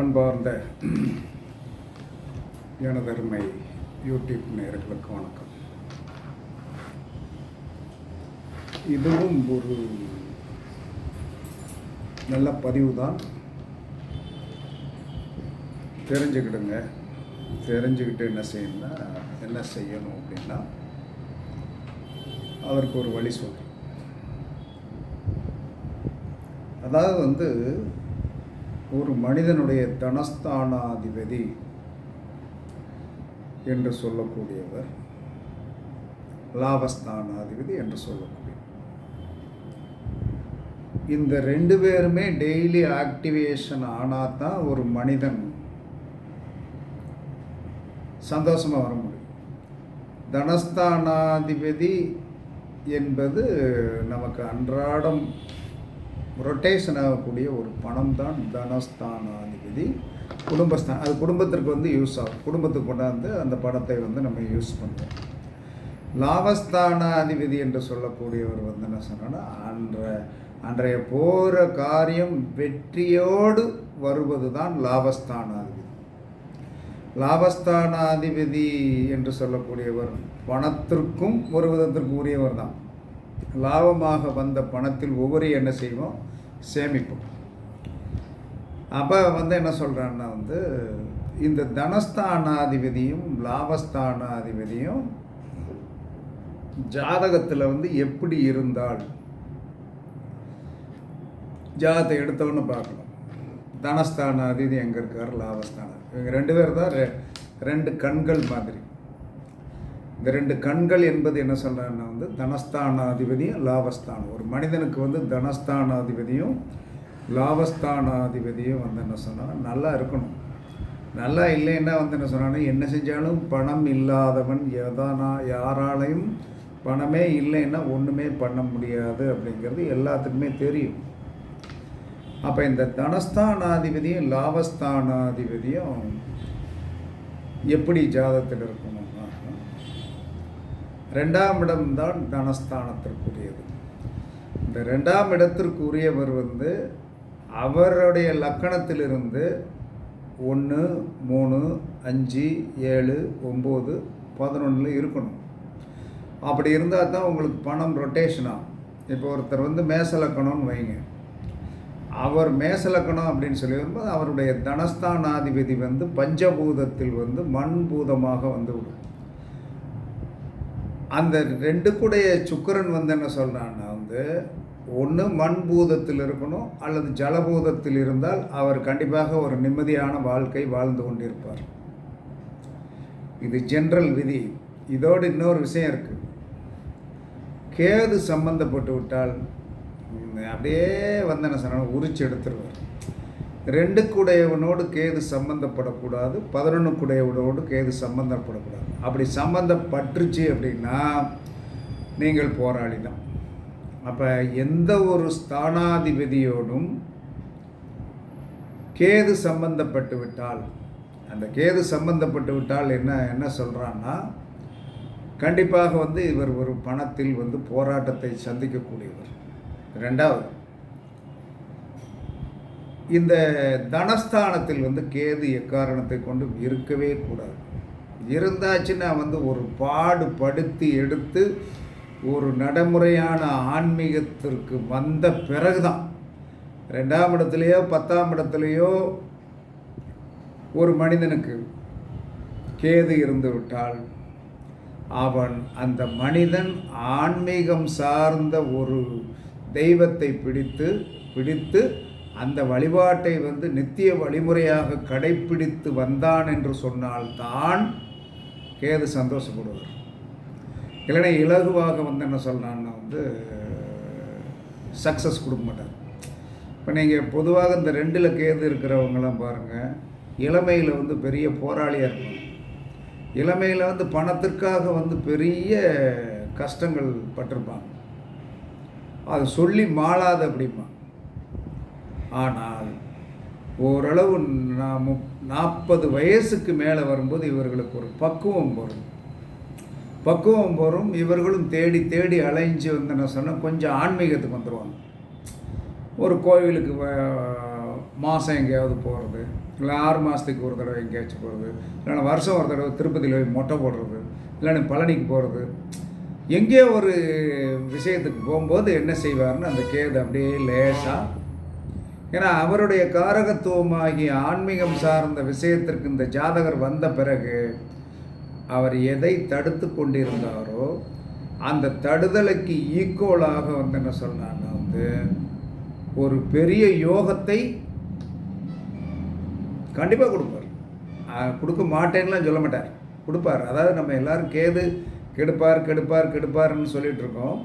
அன்பார்ந்த எனதருமை யூடியூப் நேர்களுக்கு வணக்கம். இதுவும் ஒரு நல்ல பதிவு தான் தெரிஞ்சுக்கிடுங்க. தெரிஞ்சுக்கிட்டு என்ன செய்யணும்னா என்ன செய்யணும் அப்படின்னா அதற்கு ஒரு வழி சொல்கிறேன் அதாவது வந்து ஒரு மனிதனுடைய தனஸ்தானாதிபதி என்று சொல்லக்கூடியவர் லாபஸ்தானாதிபதி என்று சொல்லக்கூடிய இந்த ரெண்டு பேருமே டெய்லி ஆக்டிவேஷன் ஆனால் தான் ஒரு மனிதன் சந்தோஷமாக வர முடியும். தனஸ்தானாதிபதி என்பது நமக்கு அன்றாடம் ரொட்டேஷன் ஆகக்கூடிய ஒரு பணம் தான் தனஸ்தானாதிபதி. குடும்பஸ்தான் அது குடும்பத்திற்கு வந்து யூஸ் ஆகும். குடும்பத்துக்கு கொண்டாந்து அந்த பணத்தை வந்து நம்ம யூஸ் பண்ணுவோம். லாபஸ்தானாதிபதி என்று சொல்லக்கூடியவர் வந்து என்ன சொன்னோன்னா அன்ற அன்றைய போகிற காரியம் வெற்றியோடு வருவது தான் லாபஸ்தானாதிபதி. லாபஸ்தானாதிபதி என்று சொல்லக்கூடியவர் பணத்திற்கும் ஒரு விதத்திற்கு உரியவர் தான் லாபமாக வந்த பணத்தில் ஒவ்வொரு என்ன செய்வோம்? சேமிப்போம். அப்போ வந்து என்ன சொல்கிறான்னா வந்து இந்த தனஸ்தானாதிபதியும் லாபஸ்தானாதிபதியும் ஜாதகத்தில் வந்து எப்படி இருந்தால் ஜாதகத்தை எடுத்தவொன்னு பார்க்கணும் தனஸ்தானாதிபதி எங்கே இருக்கார் லாபஸ்தானம் இவங்க ரெண்டு பேர் தான் ரெ- ரெண்டு கண்கள் மாதிரி. இந்த ரெண்டு கண்கள் என்பது என்ன சொல்கிறேன்னா வந்து தனஸ்தானாதிபதியும் லாபஸ்தானம். ஒரு மனிதனுக்கு வந்து தனஸ்தானாதிபதியும் லாபஸ்தானாதிபதியும் வந்து என்ன சொன்னால் நல்லா இருக்கணும். நல்லா இல்லைன்னா வந்து என்ன சொன்னான்னா என்ன செஞ்சாலும் பணம் இல்லாதவன் எதானா யாராலையும் பணமே இல்லைன்னா ஒன்றுமே பண்ண முடியாது அப்படிங்கிறது எல்லாத்துக்குமே தெரியும். அப்போ இந்த தனஸ்தானாதிபதியும் லாபஸ்தானாதிபதியும் எப்படி ஜாதத்தில் இருக்கணும்? ரெண்டாம் இடம்தான் தனஸ்தானத்திற்குரியது. இந்த ரெண்டாம் இடத்திற்குரியவர் வந்து அவருடைய லக்கணத்திலிருந்து ஒன்று மூணு அஞ்சு ஏழு ஒம்பது பதினொன்றில் இருக்கணும். அப்படி இருந்தால் தான் உங்களுக்கு பணம் ரொட்டேஷனாக இப்போ ஒருத்தர் வந்து மேச லக்கணம்னு வைங்க. அவர் மேசலக்கணம் அப்படின்னு சொல்லி வரும்போது அவருடைய தனஸ்தானாதிபதி வந்து பஞ்சபூதத்தில் வந்து மண் பூதமாக வந்து விடும். அந்த ரெண்டு கூடைய சுக்கிரன் வந்து என்ன சொல்கிறான்னா வந்து ஒன்று மண் பூதத்தில் இருக்கணும் அல்லது ஜலபூதத்தில் இருந்தால் அவர் கண்டிப்பாக ஒரு நிம்மதியான வாழ்க்கை வாழ்ந்து கொண்டிருப்பார். இது ஜென்ரல் விதி. இதோடு இன்னொரு விஷயம் இருக்குது கேது சம்பந்தப்பட்டு விட்டால் அப்படியே வந்து என்ன சொன்னால் உரிச்சு எடுத்துருவார். ரெண்டு குடையவனோடு கேது சம்மந்தப்படக்கூடாது பதினொன்று குடையவனோடு கேது சம்மந்தப்படக்கூடாது அப்படி சம்மந்தப்பட்டுருச்சு அப்படின்னா நீங்கள் போராளி தான் அப்போ எந்த ஒரு ஸ்தானாதிபதியோடும் கேது சம்பந்தப்பட்டு விட்டால் அந்த கேது சம்பந்தப்பட்டு விட்டால் என்ன என்ன சொல்கிறான்னா கண்டிப்பாக வந்து இவர் ஒரு பணத்தில் வந்து போராட்டத்தை சந்திக்கக்கூடியவர். ரெண்டாவது இந்த தனஸ்தானத்தில் வந்து கேது எக்காரணத்தை கொண்டு இருக்கவே கூடாது. இருந்தாச்சுன்னா வந்து ஒரு பாடுபடுத்தி எடுத்து ஒரு நடைமுறையான ஆன்மீகத்திற்கு வந்த பிறகுதான். ரெண்டாம் இடத்துலையோ பத்தாம் இடத்துலையோ ஒரு மனிதனுக்கு கேது இருந்து விட்டால் அவன் அந்த மனிதன் ஆன்மீகம் சார்ந்த ஒரு தெய்வத்தை பிடித்து பிடித்து அந்த வழிபாட்டை வந்து நித்திய வழிமுறையாக கடைப்பிடித்து வந்தான் என்று சொன்னால்தான் கேது சந்தோஷப்படுவார். இல்லைன்னா இலகுவாக வந்து என்ன சொல்லலான்னா வந்து சக்ஸஸ் கொடுக்க மாட்டார். இப்போ நீங்கள் பொதுவாக இந்த ரெண்டில் கேது இருக்கிறவங்களாம் பாருங்கள் இளமையில் வந்து பெரிய போராளியாக இருக்கும் இளமையில் வந்து பணத்திற்காக வந்து பெரிய கஷ்டங்கள் பட்டிருப்பாங்க. அது சொல்லி மாளாது அப்படிமா ஆனால் ஓரளவு நாம் நாற்பது வயசுக்கு மேலே வரும்போது இவர்களுக்கு ஒரு பக்குவம் வரும். பக்குவம் வரும் இவர்களும் தேடி தேடி அலைஞ்சு வந்து என்ன சொன்னால் கொஞ்சம் ஆன்மீகத்துக்கு வந்துடுவாங்க ஒரு கோவிலுக்கு மாதம் எங்கேயாவது போகிறது இல்லை ஆறு மாதத்துக்கு ஒரு தடவை எங்கேயாச்சும் போகிறது இல்லைன்னா வருஷம் ஒரு தடவை திருப்பதியில் போய் மொட்டை போடுறது இல்லைன்னா பழனிக்கு போகிறது. எங்கேயோ ஒரு விஷயத்துக்கு போகும்போது என்ன செய்வார்னு அந்த கேது அப்படியே லேசாக ஏன்னா அவருடைய காரகத்துவமாகிய ஆன்மீகம் சார்ந்த விஷயத்திற்கு இந்த ஜாதகர் வந்த பிறகு அவர் எதை தடுத்து கொண்டிருந்தாரோ அந்த தடுதலுக்கு ஈக்குவலாக வந்து என்ன சொன்னான்னா வந்து ஒரு பெரிய யோகத்தை கண்டிப்பாக கொடுப்பார். கொடுக்க மாட்டேன்னுலாம் சொல்ல மாட்டார். கொடுப்பார். அதாவது நம்ம எல்லாரும் கேது கெடுப்பார் கெடுப்பார் கெடுப்பார்னு சொல்லிட்டு இருக்கோம்.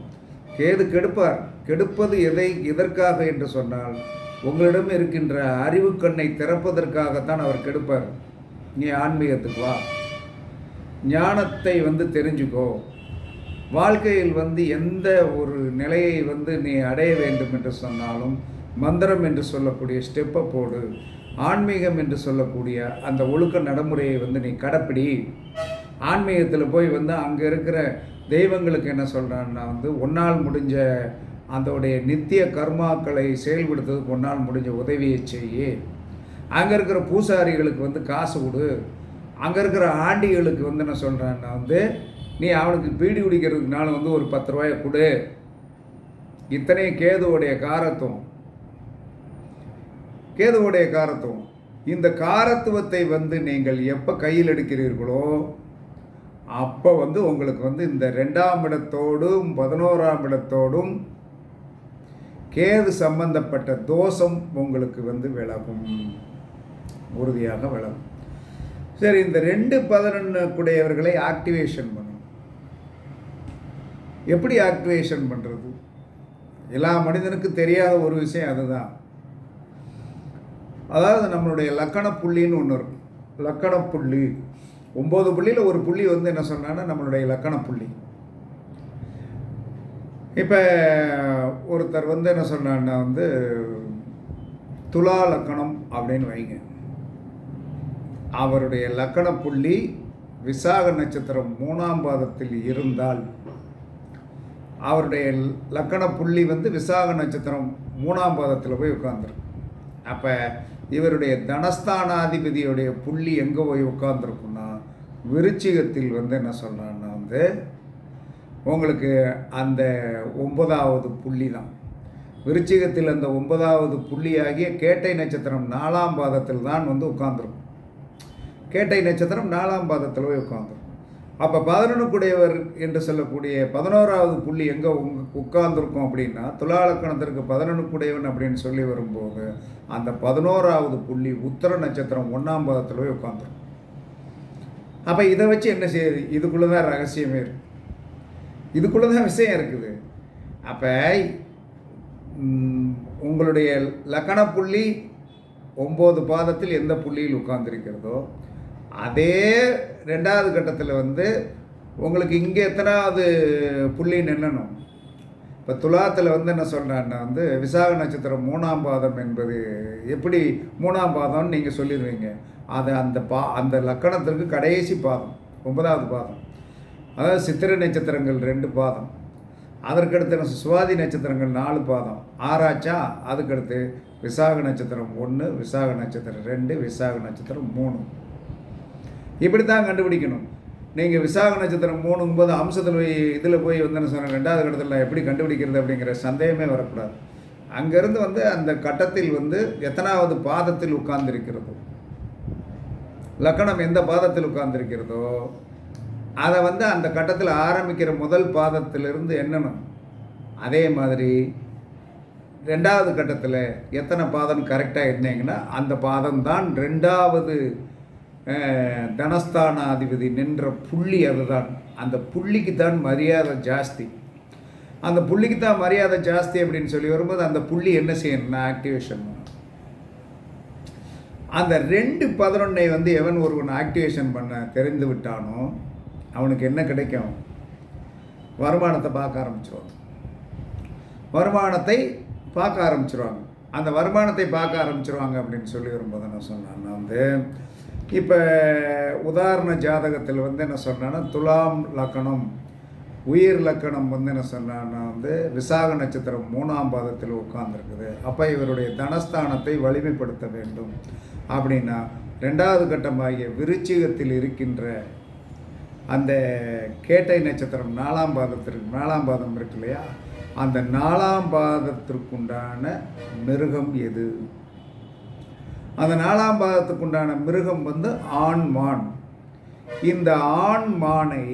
கேது கெடுப்பார். கெடுப்பது எதை எதற்காக என்று சொன்னால் உங்களிடம் இருக்கின்ற அறிவு கண்ணை திறப்பதற்காகத்தான் அவர் கெடுப்பார். நீ ஆன்மீகத்துக்கு வா. ஞானத்தை வந்து தெரிஞ்சுக்கோ. வாழ்க்கையில் வந்து எந்த ஒரு நிலையை வந்து நீ அடைய வேண்டும் என்று சொன்னாலும் மந்திரம் என்று சொல்லக்கூடிய ஸ்டெப்பை போடு. ஆன்மீகம் என்று சொல்லக்கூடிய அந்த ஒழுக்க நடைமுறையை வந்து நீ கடைப்பிடி. ஆன்மீகத்தில் போய் வந்து அங்கே இருக்கிற தெய்வங்களுக்கு என்ன சொல்கிறான்னா வந்து ஒன்னால் முடிஞ்ச அதோடைய நித்திய கர்மாக்களை செயல்படுத்துறதுக்கு கொண்டால் முடிஞ்ச உதவியை செய்யு. அங்கே இருக்கிற பூசாரிகளுக்கு வந்து காசு கொடு. அங்கே இருக்கிற ஆண்டிகளுக்கு வந்து நான் சொல்கிறேன்னா வந்து நீ அவனுக்கு பீடி குடிக்கிறதுக்குனால வந்து ஒரு பத்து ரூபாயை கொடு. இத்தனை கேதுவோடைய காரத்துவம். கேதுவோடைய காரத்துவம். இந்த காரத்துவத்தை வந்து நீங்கள் எப்போ கையில் எடுக்கிறீர்களோ அப்போ வந்து உங்களுக்கு வந்து இந்த ரெண்டாம் இடத்தோடும் பதினோராம் இடத்தோடும் கேது சம்பந்தப்பட்ட தோஷம் உங்களுக்கு வந்து விலகும். உறுதியாக விலகும். சரி இந்த ரெண்டு பதினொன்று கூடையவர்களை ஆக்டிவேஷன் பண்ணணும் எப்படி ஆக்டிவேஷன் பண்ணுறது எல்லா மனிதனுக்கும் தெரியாத ஒரு விஷயம் அதுதான். அதாவது நம்மளுடைய லக்கண புள்ளின்னு ஒன்று இருக்கும். லக்கண புள்ளி. ஒம்பது புள்ளியில் ஒரு புள்ளி வந்து என்ன சொன்னான்னா நம்மளுடைய லக்கண புள்ளி. இப்போ ஒருத்தர் வந்து என்ன சொன்னார்னா வந்து துலா லக்கணம் அப்படின்னு வைங்க. அவருடைய லக்கண புள்ளி விசாக நட்சத்திரம் மூணாம் பாதத்தில் இருந்தால் அவருடைய லக்கண புள்ளி வந்து விசாக நட்சத்திரம் மூணாம் பாதத்தில் போய் உட்காந்துருக்கும் அப்போ இவருடைய தனஸ்தானாதிபதியுடைய புள்ளி எங்கே போய் உட்காந்துருக்குன்னா விருச்சிகத்தில் வந்து என்ன சொல்கிறான்னா வந்து உங்களுக்கு அந்த ஒன்பதாவது புள்ளி தான் விருச்சிகத்தில் அந்த ஒன்பதாவது புள்ளியாகிய கேட்டை நட்சத்திரம் நாலாம் பாதத்தில் தான் வந்து உட்காந்துரும் கேட்டை நட்சத்திரம் நாலாம் பாதத்தில் போய் உட்காந்துரும் அப்போ பதினொன்றுக்குடையவர் என்று சொல்லக்கூடிய பதினோராவது புள்ளி எங்கே உங் உட்கார்ந்துருக்கும் அப்படின்னா துலாலக்கணத்திற்கு பதினொன்றுக்குடையவன் அப்படின்னு சொல்லி வரும்போது அந்த பதினோராவது புள்ளி உத்தர நட்சத்திரம் ஒன்றாம் பாதத்தில் போய் உட்காந்துரும் அப்போ இதை வச்சு என்ன செய்யுது? இதுக்குள்ளே தான் ரகசியமே இருக்குது இதுக்குள்ளே தான் விஷயம் இருக்குது. அப்போ உங்களுடைய லக்கண புள்ளி ஒம்பது பாதத்தில் எந்த புள்ளியில் உட்கார்ந்திருக்கிறதோ அதே ரெண்டாவது கட்டத்தில் வந்து உங்களுக்கு இங்கே எத்தனாவது புள்ளி நின்னணும்? இப்போ துலாத்தில் வந்து என்ன சொல்கிறேன்னா வந்து விசாக நட்சத்திரம் மூணாம் பாதம் என்பது எப்படி மூணாம் பாதம்னு நீங்கள் சொல்லிடுவீங்க. அது அந்த பா அந்த லக்கணத்திற்கு கடைசி பாதம் ஒன்பதாவது பாதம். அதாவது சித்திரை நட்சத்திரங்கள் ரெண்டு பாதம். அதற்கடுத்து சுவாதி நட்சத்திரங்கள் நாலு பாதம். ஆராய்ச்சா? அதுக்கடுத்து விசாக நட்சத்திரம் ஒன்று விசாக நட்சத்திரம் ரெண்டு விசாக நட்சத்திரம் மூணு. இப்படி தான் கண்டுபிடிக்கணும். நீங்கள் விசாக நட்சத்திரம் மூணுங்கும்போது அம்சத்தில் போய் இதில் போய் வந்து சொன்ன ரெண்டாவது கட்டத்தில் எப்படி கண்டுபிடிக்கிறது அப்படிங்கிற சந்தேகமே வரக்கூடாது. அங்கேருந்து வந்து அந்த கட்டத்தில் வந்து எத்தனாவது பாதத்தில் உட்கார்ந்திருக்கிறதோ லக்கணம் எந்த பாதத்தில் உட்கார்ந்திருக்கிறதோ அதை வந்து அந்த கட்டத்தில் ஆரம்பிக்கிற முதல் பாதத்திலிருந்து எண்ணணும். அதே மாதிரி ரெண்டாவது கட்டத்தில் எத்தனை பாதம் கரெக்டாக இருந்தீங்கன்னா அந்த பாதம் தான் ரெண்டாவது தனஸ்தானாதிபதி நின்ற புள்ளி அதுதான். அந்த புள்ளிக்கு தான் மரியாதை ஜாஸ்தி. அந்த புள்ளிக்கு தான் மரியாதை ஜாஸ்தி அப்படின்னு சொல்லி வரும்போது அந்த புள்ளி என்ன செய்யணும்னா ஆக்டிவேஷன் அந்த ரெண்டு பதினொன்னை வந்து எவன் ஒருவன் ஆக்டிவேஷன் பண்ண தெரிந்து விட்டானோ அவனுக்கு என்ன கிடைக்கும்? வருமானத்தை பார்க்க ஆரம்பிச்சிருவாங்க. வருமானத்தை பார்க்க ஆரம்பிச்சிருவாங்க. அந்த வருமானத்தை பார்க்க ஆரம்பிச்சிருவாங்க அப்படின்னு சொல்லி வரும்போது என்ன சொன்னான்னா வந்து இப்போ உதாரண ஜாதகத்தில் வந்து என்ன சொன்னான்னா துலாம் லக்கணம் உயிர் லக்கணம் வந்து என்ன சொன்னான்னா வந்து விசாக நட்சத்திரம் மூணாம் பாதத்தில் உட்கார்ந்துருக்குது. அப்போ இவருடைய தனஸ்தானத்தை வலிமைப்படுத்த வேண்டும். அப்படின்னா ரெண்டாவது கட்டமாகிய விருச்சிகத்தில் இருக்கின்ற அந்த கேட்டை நட்சத்திரம் நாலாம் பாதத்திற்கு நாலாம் பாதம் இருக்கு இல்லையா? அந்த நாலாம் பாதத்திற்குண்டான மிருகம் எது? அந்த நாலாம் பாதத்துக்குண்டான மிருகம் வந்து ஆண் மான் இந்த ஆண் மானை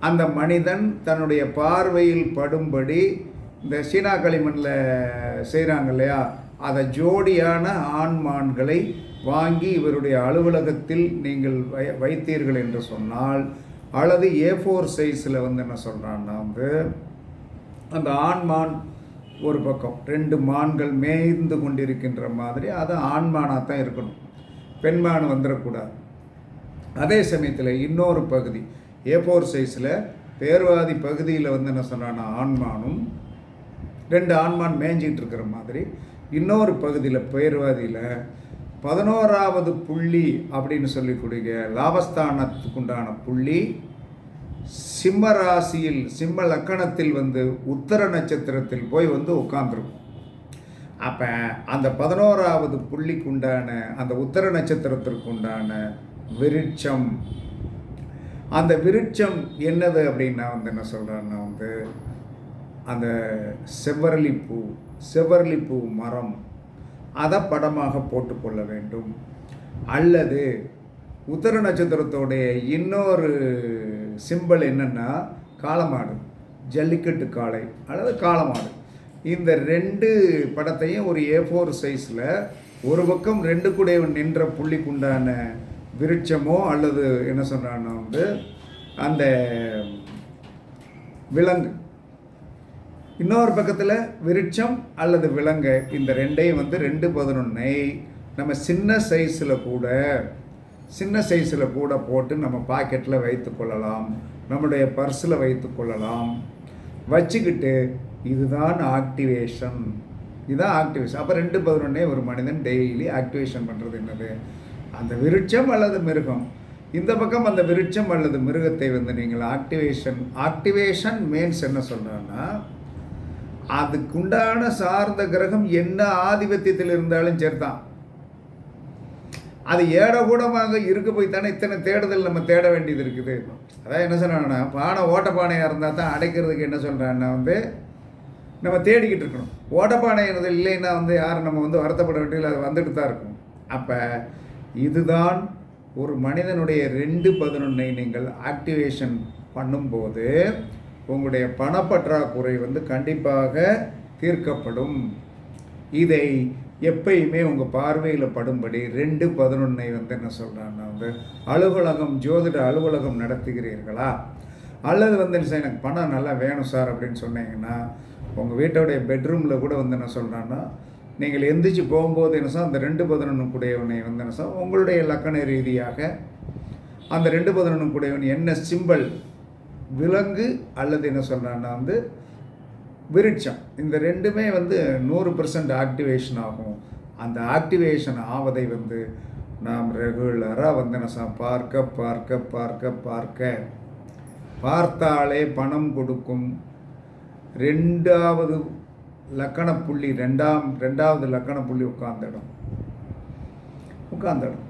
அந்த மனிதன் தன்னுடைய பார்வையில் படும்படி இந்த சீனா களிமண்ணில் செய்கிறாங்க இல்லையா? அதை ஜோடியான ஆண்மான்களை வாங்கி இவருடைய அலுவலகத்தில் நீங்கள் வை வைத்தீர்கள் என்று சொன்னால் அல்லது ஏ ஃபோர் சைஸில் வந்து என்ன சொல்கிறான்னா வந்து அந்த ஆண்மான் ஒரு பக்கம் ரெண்டு மான்கள் மேய்ந்து கொண்டிருக்கின்ற மாதிரி அது ஆண்மானாக தான் இருக்கணும். பெண்மான் வந்துடக்கூடாது அதே சமயத்தில் இன்னொரு பகுதி ஏ ஃபோர் சைஸில் பேர்வாதி பகுதியில் வந்து என்ன சொன்னான்னா ஆண்மானும் ரெண்டு ஆண்மான் மேய்ஞ்சிக்கிட்டு இருக்கிற மாதிரி இன்னொரு பகுதியில் பேர்வாதியில் பதினோராவது புள்ளி அப்படின்னு சொல்லக்கூடிய லாபஸ்தானத்துக்குண்டான புள்ளி. சிம்ம ராசியில் சிம்ம லக்கணத்தில் வந்து உத்தர நட்சத்திரத்தில் போய் வந்து உட்காந்துருக்கும் அப்போ அந்த பதினோராவது புள்ளிக்குண்டான அந்த உத்தர நட்சத்திரத்திற்குண்டான விருட்சம். அந்த விருட்சம் என்னது அப்படின்னா வந்து என்ன சொல்கிறேன்னா வந்து அந்த செவ்வரளி பூ செவ்வரளி பூ மரம் அதை படமாக போட்டுக்கொள்ள வேண்டும். அல்லது உத்தர நட்சத்திரத்தோடைய இன்னொரு சிம்பல் என்னென்னா காலமாடு ஜல்லிக்கட்டு காளை அல்லது காலமாடு இந்த ரெண்டு படத்தையும் ஒரு ஏ ஃபோர் சைஸில் ஒரு பக்கம் ரெண்டு கூட நின்ற புள்ளிக்குண்டான விருட்சமோ அல்லது என்ன சொல்கிறான்னா வந்து அந்த விலங்கு இன்னொரு பக்கத்தில் விருட்சம் அல்லது விலங்கு. இந்த ரெண்டையும் வந்து ரெண்டு பதினொன்னை. நம்ம சின்ன சைஸில் கூட சின்ன சைஸில் கூட போட்டு நம்ம பாக்கெட்டில் வைத்து கொள்ளலாம். நம்முடைய பர்ஸில் வைத்து கொள்ளலாம். வச்சுக்கிட்டு இதுதான் ஆக்டிவேஷன் இதுதான் ஆக்டிவேஷன் அப்போ ரெண்டு பதினொன்னே ஒரு மனிதன் டெய்லி ஆக்டிவேஷன் பண்ணுறது என்னது? அந்த விருட்சம் அல்லது மிருகம்? இந்த பக்கம் அந்த விருட்சம் அல்லது மிருகத்தை வந்து நீங்கள் ஆக்டிவேஷன் ஆக்டிவேஷன் மீன்ஸ் என்ன சொல்கிறேன்னா அதுக்குண்டான சார்ந்த கிரகம் என்ன ஆதிபத்தியத்தில் இருந்தாலும் சரிதான். அது ஏடகூடமாக இருக்க போய் தானே இத்தனை தேடுதல் நம்ம தேட வேண்டியது இருக்குது. அதான் என்ன சொல்கிறாங்கன்னா பானை ஓட்டப்பானையாக இருந்தால் தான் அடைக்கிறதுக்கு என்ன சொல்கிறான்னா வந்து நம்ம தேடிக்கிட்டு இருக்கணும். ஓட்டப்பானை இல்லைன்னா வந்து யாரும் நம்ம வந்து வருத்தப்பட வேண்டியதில்லை அது வந்துட்டு தான் இருக்கும். அப்போ இதுதான் ஒரு மனிதனுடைய ரெண்டு பதினொன்னை நீங்கள் ஆக்டிவேஷன் பண்ணும்போது உங்களுடைய பணப்பற்றாக்குறை வந்து கண்டிப்பாக தீர்க்கப்படும். இதை எப்பயுமே உங்கள் பார்வையில் படும்படி ரெண்டு பதினொன்னை வந்து என்ன சொல்கிறான்னா வந்து அலுவலகம் ஜோதிட அலுவலகம் நடத்துகிறீர்களா? அல்லது வந்து சார் எனக்கு பணம் நல்லா வேணும் சார் அப்படின்னு சொன்னீங்கன்னா உங்கள் வீட்டோடைய பெட்ரூமில் கூட வந்து என்ன சொல்கிறான்னா நீங்கள் எந்திரிச்சு போகும்போது என்ன சார் அந்த ரெண்டு பதினொன்று கூடையவனை வந்து என்ன சார் உங்களுடைய லக்கண ரீதியாக அந்த ரெண்டு பதினொன்று கூடையவன் என்ன சிம்பல் விலங்கு அல்லது என்ன சொல்கிறேன்னா வந்து விருட்சம். இந்த ரெண்டுமே வந்து நூறு பர்சன்ட் ஆக்டிவேஷன் ஆகும். அந்த ஆக்டிவேஷன் ஆவதை வந்து நாம் ரெகுலராக வந்து என்ன பார்க்க பார்க்க பார்க்க பார்க்க பார்த்தாலே பணம் கொடுக்கும். ரெண்டாவது லக்கண புள்ளி ரெண்டாம் ரெண்டாவது லக்கண புள்ளி உட்காந்திடும் இடம்.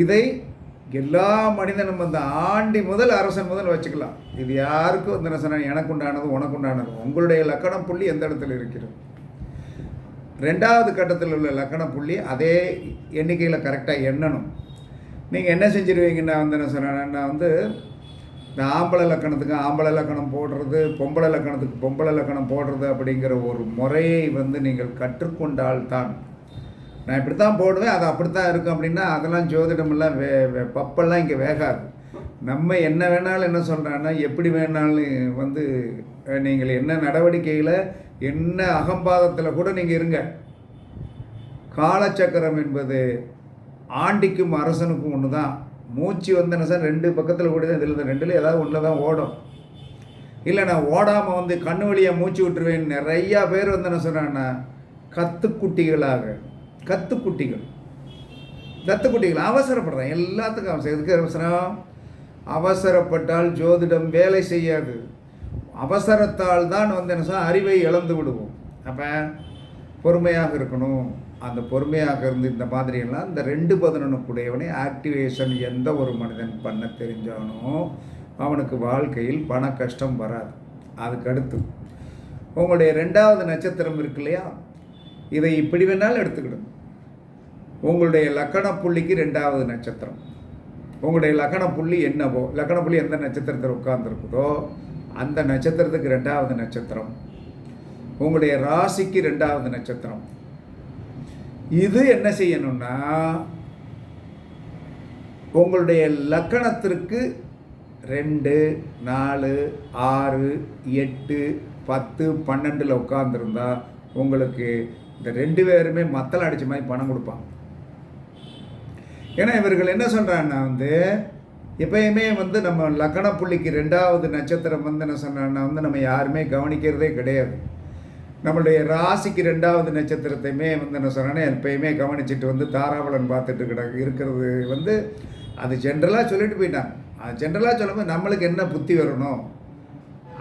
இதை எல்லா மனிதனும் அந்த ஆண்டி முதல் அரசன் முதல் வச்சுக்கலாம். இது யாருக்கும் வந்து என்ன எனக்கு உண்டானது உனக்கு உண்டானது உங்களுடைய லக்கணம் புள்ளி எந்த இடத்துல இருக்கிறது? ரெண்டாவது கட்டத்தில் உள்ள லக்கண புள்ளி அதே எண்ணிக்கையில் கரெக்டாக எண்ணணும். நீங்கள் என்ன செஞ்சிருவீங்கன்னா வந்து என்ன வந்து இந்த ஆம்பளை லக்கணத்துக்கு ஆம்பளை லக்கணம் போடுறது பொம்பளை லக்கணத்துக்கு பொம்பளை லக்கணம் போடுறது அப்படிங்கிற ஒரு முறையை வந்து நீங்கள் கற்றுக்கொண்டால் தான் நான் இப்படி தான் போடுவேன் அது அப்படி தான் இருக்கும் அப்படின்னா அதெல்லாம் ஜோதிடமெல்லாம் வே பப்பெல்லாம் இங்கே வேகாது. நம்ம என்ன வேணாலும் என்ன சொல்கிறான்னா எப்படி வேணாலும் வந்து நீங்கள் என்ன நடவடிக்கையில் என்ன அகம்பாதத்தில் கூட நீங்கள் இருங்க. காலச்சக்கரம் என்பது ஆண்டிக்கும் அரசனுக்கும் ஒன்று தான் மூச்சு வந்து என்ன சார் ரெண்டு பக்கத்தில் கூட தான் இதில் ரெண்டில் ஏதாவது ஒன்று தான் ஓடும். இல்லை நான் ஓடாமல் வந்து கண்ணு வழியாக மூச்சு விட்டுருவேன் நிறையா பேர் வந்து என்ன சொல்கிறாங்கன்னா கத்துக்குட்டிகளாக கத்துக்குட்டிகள். கத்துக்குட்டிகள் அவசரப்படுறேன் எல்லாத்துக்கும் அவசரம். எதுக்கு அவசரம்? அவசரப்பட்டால் ஜோதிடம் வேலை செய்யாது. அவசரத்தால் தான் வந்து என்ன சொன்னால் அறிவை இழந்து விடுவோம். அப்போ பொறுமையாக இருக்கணும். அந்த பொறுமையாக இருந்து இந்த மாதிரியெல்லாம் இந்த ரெண்டு பதினொன்றுக்குடையவனை ஆக்டிவேஷன் எந்த ஒரு மனிதன் பண்ண தெரிஞ்சானோ அவனுக்கு வாழ்க்கையில் பண கஷ்டம் வராது. அதுக்கடுத்து உங்களுடைய ரெண்டாவது நட்சத்திரம் இருக்கு இல்லையா? இதை இப்படி வேணாலும் எடுத்துக்கிடும். உங்களுடைய லக்கண புள்ளிக்கு ரெண்டாவது நட்சத்திரம். உங்களுடைய லக்கண புள்ளி என்னவோ லக்கண புள்ளி எந்த நட்சத்திரத்தில் உட்கார்ந்துருக்குதோ அந்த நட்சத்திரத்துக்கு ரெண்டாவது நட்சத்திரம். உங்களுடைய ராசிக்கு ரெண்டாவது நட்சத்திரம். இது என்ன செய்யணும்னா உங்களுடைய லக்கணத்திற்கு ரெண்டு நாலு ஆறு எட்டு பத்து பன்னெண்டில் உட்காந்துருந்தா உங்களுக்கு இந்த ரெண்டு பேருமே மத்தளம் அடித்த மாதிரி பணம் கொடுப்பாங்க. ஏன்னா இவர்கள் என்ன சொல்கிறாங்கன்னா வந்து எப்பயுமே வந்து நம்ம லக்கண புள்ளிக்கு ரெண்டாவது நட்சத்திரம் வந்து என்ன சொன்னான்னா வந்து நம்ம யாருமே கவனிக்கிறதே கிடையாது. நம்மளுடைய ராசிக்கு ரெண்டாவது நட்சத்திரத்தையுமே வந்து என்ன சொன்னேன்னா எப்பயுமே கவனிச்சுட்டு வந்து தாராபலன் பார்த்துட்டு கிட இருக்கிறது வந்து அது ஜென்ரலாக சொல்லிட்டு போயிட்டாங்க. அது ஜென்ரலாக சொல்லும்போது நம்மளுக்கு என்ன புத்தி வரணும்?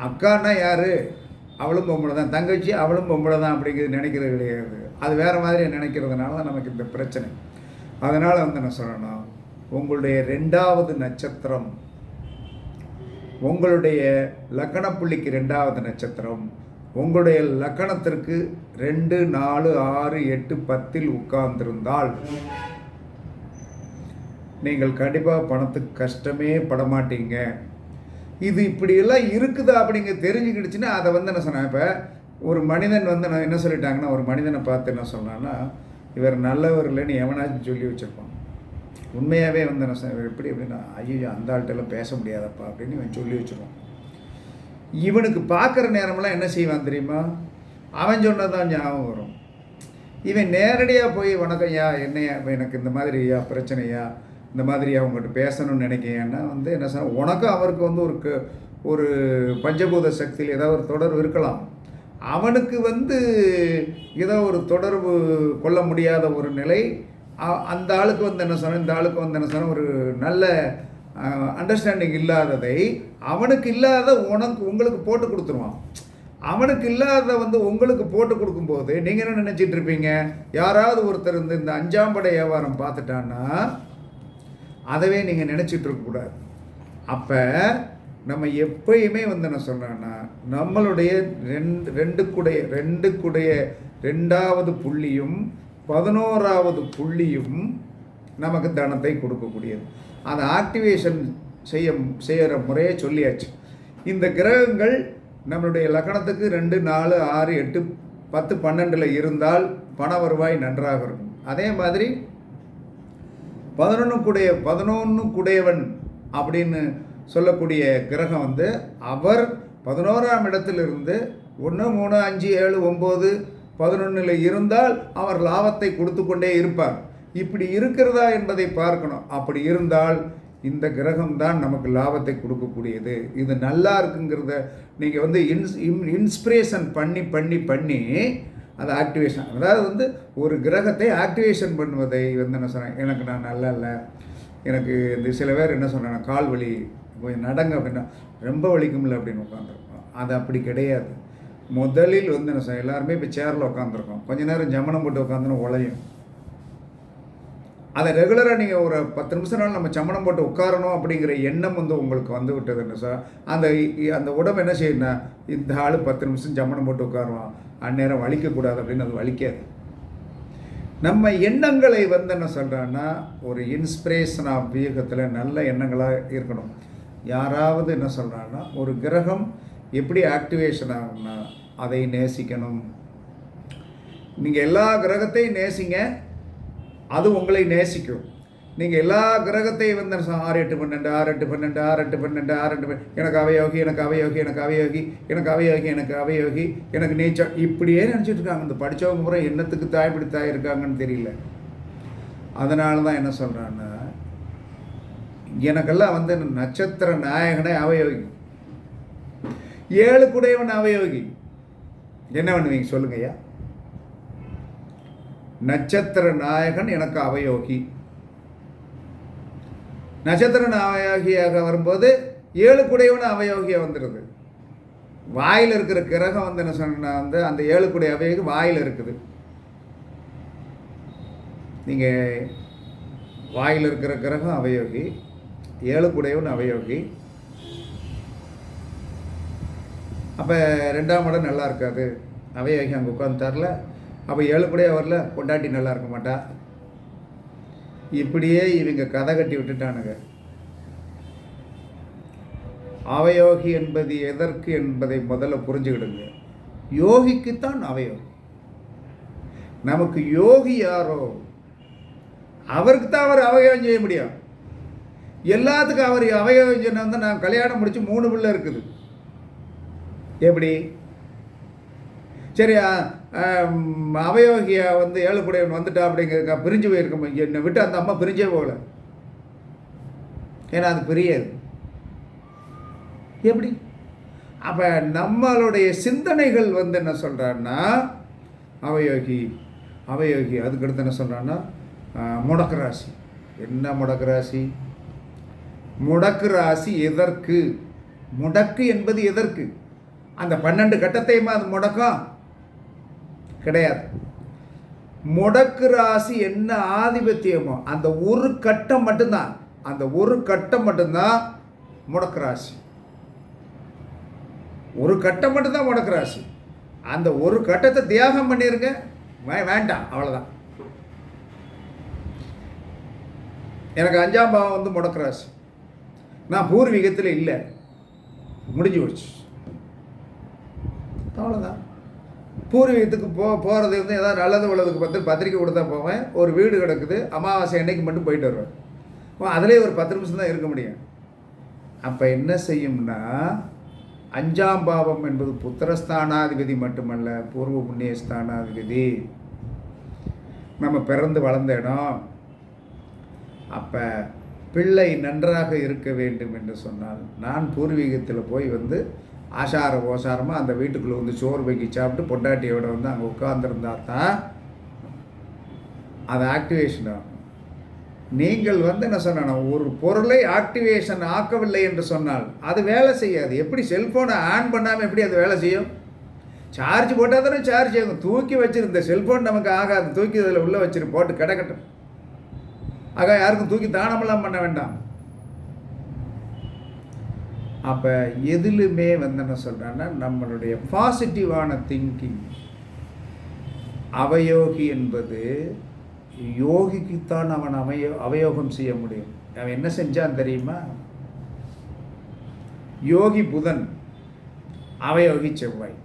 அக்கான்னா யார்? அவளும் பொம்பளை தான். தங்கச்சி அவளும் பொம்பளை தான் அப்படிங்கிறது நினைக்கிறது கிடையாது. அது வேறு மாதிரி நினைக்கிறதுனால தான் நமக்கு இந்த பிரச்சனை. அதனால் வந்து என்ன சொல்லணும் உங்களுடைய ரெண்டாவது நட்சத்திரம் உங்களுடைய லக்கணப்புள்ளிக்கு ரெண்டாவது நட்சத்திரம் உங்களுடைய லக்கணத்திற்கு ரெண்டு நாலு ஆறு எட்டு பத்தில் உட்கார்ந்திருந்தால் நீங்கள் கண்டிப்பாக பணத்துக்கு கஷ்டமே படமாட்டீங்க. இது இப்படியெல்லாம் இருக்குதா அப்படிங்க தெரிஞ்சுக்கிடுச்சுன்னா அதை வந்து என்ன சொன்னேன் இப்போ ஒரு மனிதன் வந்து நான் என்ன சொல்லிட்டாங்கன்னா ஒரு மனிதனை பார்த்து என்ன சொன்னான்னா இவர் நல்லவர் இல்லைன்னு எவனாச்சும் சொல்லி வச்சுருப்பான். உண்மையாகவே வந்து என்ன சொன்ன இவர் எப்படி அப்படின்னா ஐயோ அந்த ஆள்கிட்டலாம் பேச முடியாதப்பா அப்படின்னு இவன் சொல்லி வச்சுருவான். இவனுக்கு பார்க்குற நேரமெல்லாம் என்ன செய்வான் தெரியுமா? அவன் சொன்னதான் ஞாபகம் வரும். இவன் நேரடியாக போய் வணக்கம் ஐயா என்னையா எனக்கு இந்த மாதிரி ஐயா பிரச்சனையா? இந்த மாதிரி அவங்ககிட்ட பேசணும்னு நினைக்கிறேன்னா வந்து என்ன சொன்ன உனக்கும் அவருக்கு வந்து ஒரு க- ஒரு பஞ்சபூத சக்தியில் ஏதாவது ஒரு தொடர்பு இருக்கலாம். அவனுக்கு வந்து ஏதோ ஒரு தொடர்பு கொள்ள முடியாத ஒரு நிலை அ- அந்த ஆளுக்கு வந்து என்ன சொன்ன இந்த ஆளுக்கு வந்து என்ன சொன்ன ஒரு நல்ல அண்டர்ஸ்டாண்டிங் இல்லாததை அவனுக்கு இல்லாத உனக்கு உங்களுக்கு போட்டு கொடுத்துருவான். அவனுக்கு இல்லாத வந்து உங்களுக்கு போட்டு கொடுக்கும்போது நீங்கள் என்ன நினச்சிட்டு இருப்பீங்க? யாராவது ஒருத்தர் இந்த இந்த அஞ்சாம் படை வியாபாரம் பார்த்துட்டான்னா அதவே நீங்கள் நினச்சிட்டு இருக்கக்கூடாது அப்போ நம்ம எப்பயுமே வந்து என்ன சொல்கிறேன்னா நம்மளுடைய ரெண்டு ரெண்டுக்குடைய ரெண்டுக்குடைய ரெண்டாவது புள்ளியும் பதினோராவது புள்ளியும் நமக்கு தனத்தை கொடுக்கக்கூடியது. அந்த ஆக்டிவேஷன் செய்ய செய்கிற முறையை சொல்லியாச்சு. இந்த கிரகங்கள் நம்மளுடைய லக்கணத்துக்கு ரெண்டு நாலு ஆறு எட்டு பத்து பன்னெண்டில் இருந்தால் பண வருவாய் நன்றாக இருக்கும். அதே மாதிரி பதினொன்று குடைய பதினொன்று குடையவன் அப்படின்னு சொல்லக்கூடிய கிரகம் வந்து அவர் பதினோராம் இடத்திலிருந்து ஒன்று மூணு அஞ்சு ஏழு ஒம்பது பதினொன்றில் இருந்தால் அவர் லாபத்தை கொடுத்து கொண்டே இருப்பார். இப்படி இருக்கிறதா என்பதை பார்க்கணும். அப்படி இருந்தால் இந்த கிரகம் தான் நமக்கு லாபத்தை கொடுக்கக்கூடியது. இது நல்லா இருக்குங்கிறத நீங்கள் வந்து இன்ஸ் இன்ஸ்பிரேஷன் பண்ணி பண்ணி பண்ணி அது ஆக்டிவேஷன் அதாவது வந்து ஒரு கிரகத்தை ஆக்டிவேஷன் பண்ணுவதை வந்து என்ன சொன்னேன்? எனக்கு நான் நல்லா இல்லை எனக்கு இந்த சில பேர் என்ன சொன்னாங்க? கால் வலி கொஞ்சம் நடங்க அப்படின்னா ரொம்ப வலிக்கும்ல அப்படின்னு உட்காந்துருக்கோம் அது அப்படி கிடையாது. முதலில் வந்து என்ன சொன்னேன்? எல்லாருமே இப்போ சேரில் உட்காந்துருக்கோம் கொஞ்ச நேரம் ஜமனம் போட்டு உட்காந்துன்னு உழையும். அதை ரெகுலராக நீங்கள் ஒரு பத்து நிமிஷம் நாள் நம்ம சமணம் போட்டு உட்காரணும் அப்படிங்கிற எண்ணம் வந்து உங்களுக்கு வந்து விட்டதுன்னு சார் அந்த அந்த உடம்பு என்ன செய்யணும்னா இந்த ஆள் பத்து நிமிஷம் சமணம் போட்டு உட்காருவான். அந்நேரம் வலிக்கக்கூடாது அப்படின்னு அது வலிக்காது. நம்ம எண்ணங்களை வந்து என்ன சொல்கிறான்னா ஒரு இன்ஸ்பிரேஷன் ஆஃப் வியூகத்தில் நல்ல எண்ணங்களாக இருக்கணும். யாராவது என்ன சொல்கிறான்னா ஒரு கிரகம் எப்படி ஆக்டிவேஷன் ஆகும்னா அதை நேசிக்கணும். நீங்கள் எல்லா கிரகத்தையும் நேசிங்க அது உங்களை நேசிக்கும். நீங்கள் எல்லா கிரகத்தையும் வந்து ஆறு எட்டு பன்னெண்டு ஆறு எட்டு பன்னெண்டு ஆறு எட்டு பன்னெண்டு ஆறு எட்டு பன்னெண்டு, எனக்கு அவயோகி எனக்கு அவயோகி எனக்கு அவயோகி எனக்கு அவயோகி எனக்கு அவயோகி எனக்கு நீச்சம் இப்படியே நினச்சிட்டு இருக்காங்க. இந்த படித்தவங்க முறை என்னத்துக்கு தாய் இப்படி தாய் இருக்காங்கன்னு தெரியல. அதனால தான் என்ன சொல்கிறான்னா எனக்கெல்லாம் வந்து நட்சத்திர நாயகனே அவயோகி. ஏழு குடையவன் அவயோகி. என்ன பண்ணுவீங்க? சொல்லுங்க ஐயா நட்சத்திர நாயகன் எனக்கு அவயோகி. நட்சத்திர நாயகியாக வரும்போது ஏழு குடையவன் அவயோகியாக வந்துடுது வாயில் இருக்கிற கிரகம் வந்து என்ன சொன்னா வந்து அந்த ஏழு குடை அவயோகி வாயில் இருக்குது. நீங்கள் வாயில் இருக்கிற கிரகம் அவயோகி ஏழு குடையவன் அவயோகி. அப்போ ரெண்டாம் இடம் நல்லா இருக்காது. அவயோகி அங்கே தரல அப்போ ஏழு வரல பொண்டாட்டி நல்லா இருக்க மாட்டா. இப்படியே இவங்க கதை கட்டி விட்டுட்டானுங்க. அவயோகி என்பது எதற்கு என்பதை முதல்ல புரிஞ்சுக்கிடுங்க. யோகிக்குத்தான் அவயோகி. நமக்கு யோகி யாரோ? அவருக்கு தான் அவர் அவயோகம் செய்ய முடியும். எல்லாத்துக்கும் அவர் அவயோகம் சொன்ன வந்து நான் கல்யாணம் முடிச்சு மூணு பிள்ளை இருக்குது. எப்படி? சரியா? அவயோகியா வந்து ஏழுக்குடையவன் வந்துட்டா அப்படிங்கிறதுக்கா பிரிஞ்சு போயிருக்க என்னை விட்டு அந்த அம்மா பிரிஞ்சே போகல. ஏன்னா அது பிரியாது. எப்படி? அப்போ நம்மளுடைய சிந்தனைகள் வந்து என்ன சொல்கிறான்னா அவயோகி அவயோகி அதுக்கடுத்து என்ன சொல்கிறான்னா முடக்கு ராசி. என்ன முடக்கு ராசி? முடக்கு ராசி எதற்கு? முடக்கு என்பது எதற்கு? அந்த பன்னெண்டு கட்டத்தையுமா அது முடக்கம்? கிடையாது. முடக்கு ராசி என்ன ஆதிபத்தியமோ அந்த ஒரு கட்டம் மட்டும்தான். அந்த ஒரு கட்டம் மட்டும்தான் முடக்கு ராசி. ஒரு கட்டம் மட்டும்தான் முடக்கு ராசி. அந்த ஒரு கட்டத்தை தியாகம் பண்ணிருங்க. வே- வேண்டாம் அவ்வளோதான் எனக்கு அஞ்சாம் பாவம் வந்து முடக்கு ராசி. நான் பூர்வீகத்தில் இல்லை. முடிஞ்சு போச்சு. அவ்வளோதான் பூர்வீகத்துக்கு போ போகிறது வந்து ஏதாவது நல்லது உள்ளதுக்கு பார்த்து பத்திரிக்கை கொடுத்தா போவேன். ஒரு வீடு கிடக்குது அமாவாசை அன்னைக்கு மட்டும் போயிட்டு வருவேன். அதிலே ஒரு பத்து நிமிஷம் தான் இருக்க முடியும். அப்போ என்ன செய்யும்னா அஞ்சாம் பாவம் என்பது புத்திரஸ்தானாதிபதி மட்டுமல்ல பூர்வ புண்ணிய ஸ்தானாதிபதி நம்ம பிறந்து வளர்ந்த இடம். அப்போ பிள்ளை நன்றாக இருக்க வேண்டும் என்று சொன்னால் நான் பூர்வீகத்தில் போய் வந்து ஆசார ஓசாரமாக அந்த வீட்டுக்குள்ளே வந்து சோறு வைக்கி சாப்பிட்டு பொண்டாட்டியோட வந்து அங்கே உட்காந்துருந்தா தான். அது ஆக்டிவேஷன் ஆகும் நீங்கள் வந்து என்ன சொன்னேன் ஒரு பொருளை ஆக்டிவேஷன் ஆக்கவில்லை என்று சொன்னால் அது வேலை செய்யாது. எப்படி செல்ஃபோனை ஆன் பண்ணாமல் எப்படி அது வேலை செய்யும்? சார்ஜ் போட்டால் தானே சார்ஜ் ஆகும். தூக்கி வச்சுருந்த செல்ஃபோன் நமக்கு ஆகாது. தூக்கி அதில் உள்ளே வச்சிரு போட்டு கிடக்கட்டும். ஆக யாருக்கும் தூக்கி தானமெல்லாம் பண்ண வேண்டாம். அப்போ எதிலுமே வந்து என்ன சொல்கிறேன்னா நம்மளுடைய பாசிட்டிவான திங்கிங் அவயோகி என்பது யோகிக்குத்தான் அவன் அவயோ அவயோகம் செய்ய முடியும். அவன் என்ன செஞ்சான் தெரியுமா? யோகி புதன் அவயோகி செவ்வாய்.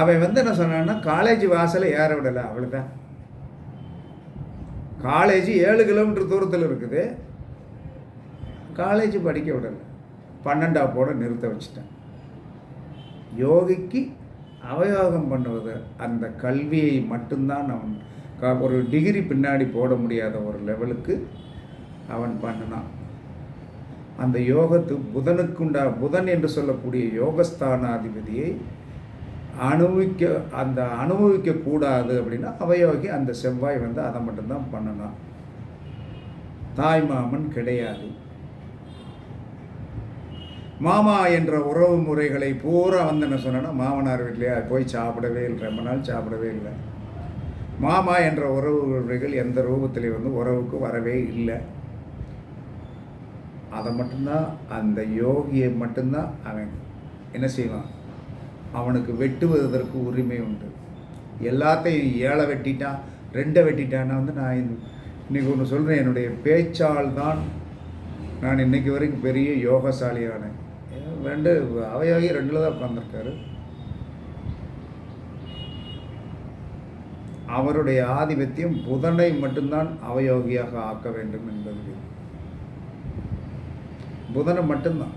அவன் வந்து என்ன சொன்னான்னா காலேஜ் வாசலை ஏற விடலை அவ்வளோதான் காலேஜ் ஏழு கிலோமீட்டர் தூரத்தில் இருக்குது. காலேஜ் படிக்க விடலை பன்னெண்டாப்போட நிறுத்த வச்சுட்டேன். யோகிக்கு அவயோகம் பண்ணுவது அந்த கல்வியை மட்டும்தான் அவன் க- ஒரு டிகிரி பின்னாடி போட முடியாத ஒரு லெவலுக்கு அவன் பண்ணினான். அந்த யோகத்து புதனுக்குண்டா புதன் என்று சொல்லக்கூடிய யோகஸ்தானாதிபதியை அனுபவிக்க அந்த அனுபவிக்க கூடாது அப்படின்னா அவயோகி அந்த செவ்வாய் வந்து அதை மட்டும்தான் பண்ணணும் தாய் மாமன் கிடையாது. மாமா என்ற உறவு முறைகளை பூரா வந்து என்ன சொன்னேன்னா மாமனார் வீட்லையா போய் சாப்பிடவே இல்லை. ரொம்ப நாள் சாப்பிடவே இல்லை. மாமா என்ற உறவு முறைகள் எந்த ரூபத்திலையும் வந்து உறவுக்கு வரவே இல்லை. அதை மட்டும்தான் அந்த யோகியை மட்டும்தான் அவன் என்ன செய்வான்? அவனுக்கு வெட்டுவதற்கு உரிமை உண்டு. எல்லாத்தையும் ஏழை வெட்டிட்டான் ரெண்டை வெட்டிட்டான்னா வந்து நான் இன்னைக்கு ஒன்று சொல்கிறேன் என்னுடைய பேச்சால் தான் நான் இன்னைக்கு வரைக்கும் பெரிய யோகசாலியானேன். ரெண்டு அவையாகி ரெண்டில் தான் உட்காந்துருக்காரு அவருடைய ஆதிபத்தியம் புதனை மட்டும்தான் அவயோகியாக ஆக்க வேண்டும் என்பது. புதனை மட்டும்தான்.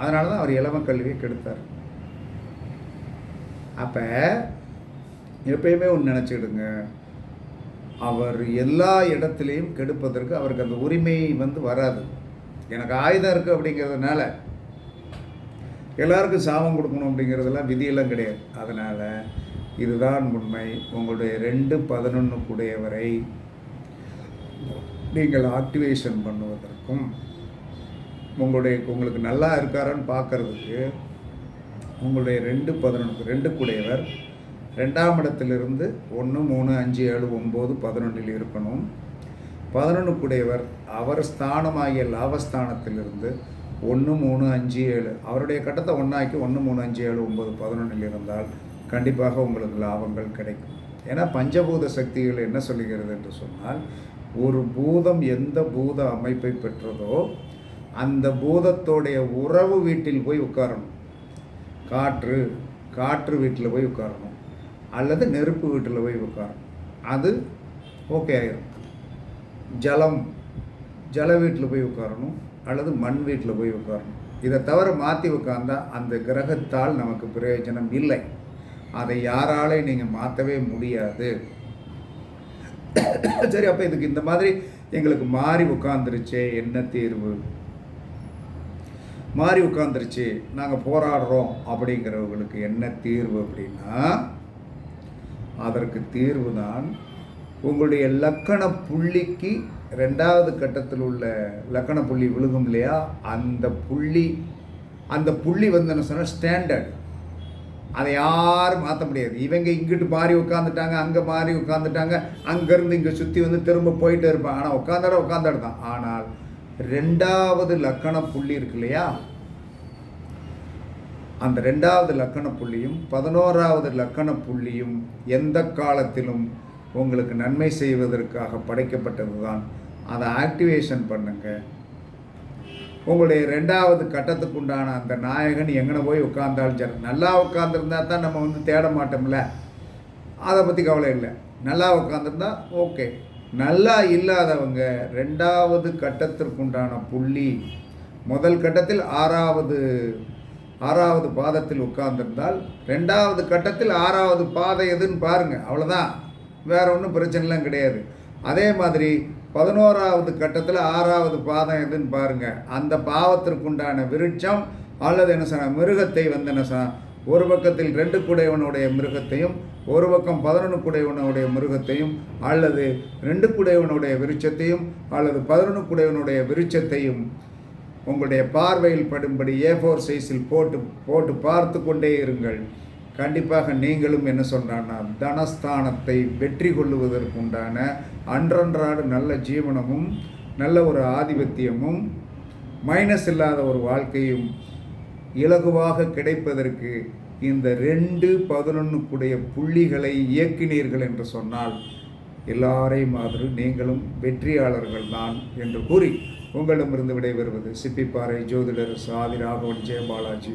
அதனால தான் அவர் இளம கல்வியை கெடுத்தார். அப்போ எப்பயுமே ஒன்று நினச்சிக்கிடுங்க. அவர் எல்லா இடத்துலையும் கெடுப்பதற்கு அவருக்கு அந்த உரிமை வந்து வராது. எனக்கு ஆயுதம் இருக்குது அப்படிங்கிறதுனால எல்லாருக்கும் சாபம் கொடுக்கணும் அப்படிங்கிறதெல்லாம் விதியெல்லாம் கிடையாது. அதனால் இதுதான் உண்மை. உங்களுடைய ரெண்டு பதினொன்று கூடையவரை நீங்கள் ஆக்டிவேஷன் பண்ணுவதற்கும் உங்களுடைய உங்களுக்கு நல்லா இருக்காரான்னு பார்க்கறதுக்கு உங்களுடைய ரெண்டு பதினொன்று ரெண்டு கூடையவர் ரெண்டாம் இடத்திலிருந்து ஒன்று மூணு அஞ்சு ஏழு ஒம்பது பதினொன்றில் இருக்கணும். பதினொன்று கூடையவர் அவர் ஸ்தானமாகிய லாபஸ்தானத்திலிருந்து ஒன்று மூணு அஞ்சு ஏழு. அவருடைய கட்டத்தை ஒன்றாக்கி ஒன்று மூணு அஞ்சு ஏழு ஒம்பது பதினொன்றில் இருந்தால் கண்டிப்பாக உங்களுக்கு லாபங்கள் கிடைக்கும். ஏன்னா பஞ்சபூத சக்திகள் என்ன சொல்லுகிறது என்று சொன்னால் ஒரு பூதம் எந்த பூத அமைப்பை பெற்றதோ அந்த பூதத்தோடைய உறவு வீட்டில் போய் உட்காரணும். காற்று காற்று வீட்டில் போய் உட்காரணும். அல்லது நெருப்பு வீட்டில் போய் உட்காரணும். அது ஓகே ஆயிரும். ஜலம் ஜல வீட்டில் போய் உட்காரணும். அல்லது மண் வீட்டில் போய் உட்காரணும். இதை தவிர மாற்றி உட்காந்தா அந்த கிரகத்தால் நமக்கு பிரயோஜனம் இல்லை. அதை யாராலையும் நீங்கள் மாற்றவே முடியாது. சரி அப்போ இதுக்கு இந்த மாதிரி எங்களுக்கு மாறி உட்காந்துருச்சே என்ன தீர்வு? மாறி உட்காந்துருச்சு நாங்கள் போராடுறோம் அப்படிங்கிறவங்களுக்கு என்ன தீர்வு அப்படின்னா அதற்கு தீர்வு தான் உங்களுடைய லக்கண புள்ளிக்கு ரெண்டாவது கட்டத்தில் உள்ள லக்கண புள்ளி விழுகும் இல்லையா? அந்த புள்ளி அந்த புள்ளி வந்து என்ன சொன்னால் ஸ்டாண்டர்ட் அதை யாரும் மாற்ற முடியாது. இவங்க இங்கிட்டு மாறி உட்காந்துட்டாங்க அங்கே மாறி உட்காந்துட்டாங்க அங்கேருந்து இங்கே சுற்றி வந்து திரும்ப போயிட்டே இருப்பாங்க. ஆனால் உட்காந்தாட உட்காந்தாடு தான். ஆனால் ரெண்டாவது லக்கண புள்ளி இருக்கு இல்லையா? அந்த ரெண்டாவது லக்கண புள்ளியும் பதினோராவது லக்கண புள்ளியும் எந்த காலத்திலும் உங்களுக்கு நன்மை செய்வதற்காக படைக்கப்பட்டது தான் அதை ஆக்டிவேஷன் பண்ணுங்க. உங்களுடைய ரெண்டாவது கட்டத்துக்கு உண்டான அந்த நாயகன் எங்கன போய் உட்கார்ந்தாலும் சரி நல்லா உட்காந்துருந்தா தான் நம்ம வந்து தேட மாட்டோம்ல? அதை பற்றி கவலை இல்லை. நல்லா உட்காந்துருந்தா ஓகே நல்லா இல்லாதவங்க ரெண்டாவது கட்டத்திற்குண்டான புள்ளி முதல் கட்டத்தில் ஆறாவது ஆறாவது பாதத்தில் உட்கார்ந்திருந்தால் ரெண்டாவது கட்டத்தில் ஆறாவது பாதை எதுன்னு பாருங்கள் அவ்வளோதான் வேற ஒன்றும் பிரச்சனைலாம் கிடையாது. அதே மாதிரி பதினோராவது கட்டத்தில் ஆறாவது பாதம் எதுன்னு பாருங்கள் அந்த பாவத்திற்குண்டான விருட்சம் அல்லது என்ன சொன்ன மிருகத்தை வந்து என்ன சொன்ன ஒரு பக்கத்தில் ரெண்டு குடையவனுடைய மிருகத்தையும் ஒரு பக்கம் பதினொன்று குடையவனுடைய மிருகத்தையும் அல்லது ரெண்டு குடையவனுடைய விருட்சத்தையும் அல்லது பதினொன்று குடையவனுடைய விருட்சத்தையும் உங்களுடைய பார்வையில் படும்படி ஏ ஃபோர் சைஸில் போட்டு போட்டு பார்த்து கொண்டே இருங்கள். கண்டிப்பாக நீங்களும் என்ன சொல்கிறான்னா தனஸ்தானத்தை வெற்றி கொள்ளுவதற்குண்டான அன்றன்றாடு நல்ல ஜீவனமும் நல்ல ஒரு ஆதிபத்தியமும் மைனஸ் இல்லாத ஒரு வாழ்க்கையும் இலகுவாக கிடைப்பதற்கு இந்த ரெண்டு பதினொன்றுக்குடைய புள்ளிகளை இயக்கினீர்கள் என்று சொன்னால் எல்லாரையும் மாதிரி நீங்களும் வெற்றியாளர்கள் தான் என்று கூறி உங்களிடமிருந்து விடைபெறுவது சிப்பிப்பாறை ஜோதிடர் சாதி ராகவன் ஜெயபாலாஜி.